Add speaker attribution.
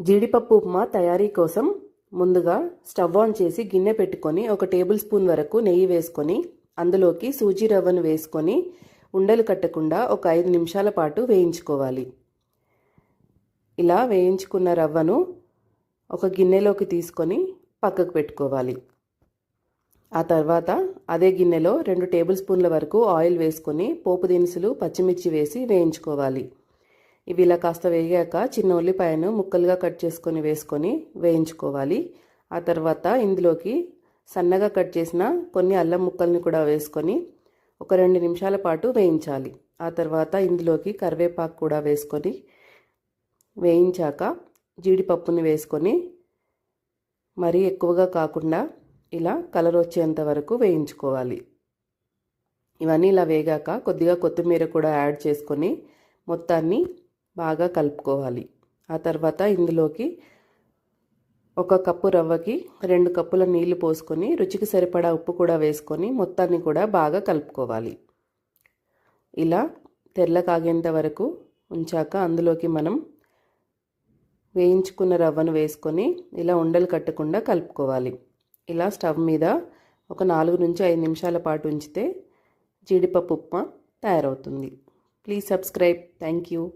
Speaker 1: జీడిపప్పు ఉప్మా తయారీ కోసం ముందుగా స్టవ్ ఆన్ చేసి గిన్నె పెట్టుకొని ఒక టేబుల్ స్పూన్ వరకు నెయ్యి వేసుకొని అందులోకి సూజీ రవ్వను వేసుకొని ఉండలు కట్టకుండా ఒక ఐదు నిమిషాల పాటు వేయించుకోవాలి. ఇలా వేయించుకున్న రవ్వను ఒక గిన్నెలోకి తీసుకొని పక్కకు పెట్టుకోవాలి. ఆ తర్వాత అదే గిన్నెలో రెండు టేబుల్ స్పూన్ల వరకు ఆయిల్ వేసుకొని పోపు దినుసులు పచ్చిమిర్చి వేసి వేయించుకోవాలి. ఇవి ఇలా కాస్త వేగాక చిన్న ఉల్లిపాయను ముక్కలుగా కట్ చేసుకొని వేసుకొని వేయించుకోవాలి. ఆ తర్వాత ఇందులోకి సన్నగా కట్ చేసిన కొన్ని అల్లం ముక్కల్ని కూడా వేసుకొని ఒక రెండు నిమిషాల పాటు వేయించాలి. ఆ తర్వాత ఇందులోకి కరివేపాకు కూడా వేసుకొని వేయించాక జీడిపప్పుని వేసుకొని మరీ ఎక్కువగా కాకుండా ఇలా కలర్ వచ్చేంత వరకు వేయించుకోవాలి. ఇవన్నీ ఇలా వేగాక కొద్దిగా కొత్తిమీర కూడా యాడ్ చేసుకొని మొత్తాన్ని బాగా కలుపుకోవాలి. ఆ తర్వాత ఇందులోకి ఒక కప్పు రవ్వకి రెండు కప్పుల నీళ్ళు పోసుకొని రుచికి సరిపడా ఉప్పు కూడా వేసుకొని మొత్తాన్ని కూడా బాగా కలుపుకోవాలి. ఇలా తెల్ల కాగేంత వరకు ఉంచాక అందులోకి మనం వేయించుకున్న రవ్వను వేసుకొని ఇలా ఉండలు కట్టకుండా కలుపుకోవాలి. ఇలా స్టవ్ మీద ఒక నాలుగు నుంచి ఐదు నిమిషాల పాటు ఉంచితే జీడిపప్పు ఉప్మా తయారవుతుంది. Please subscribe. Thank you.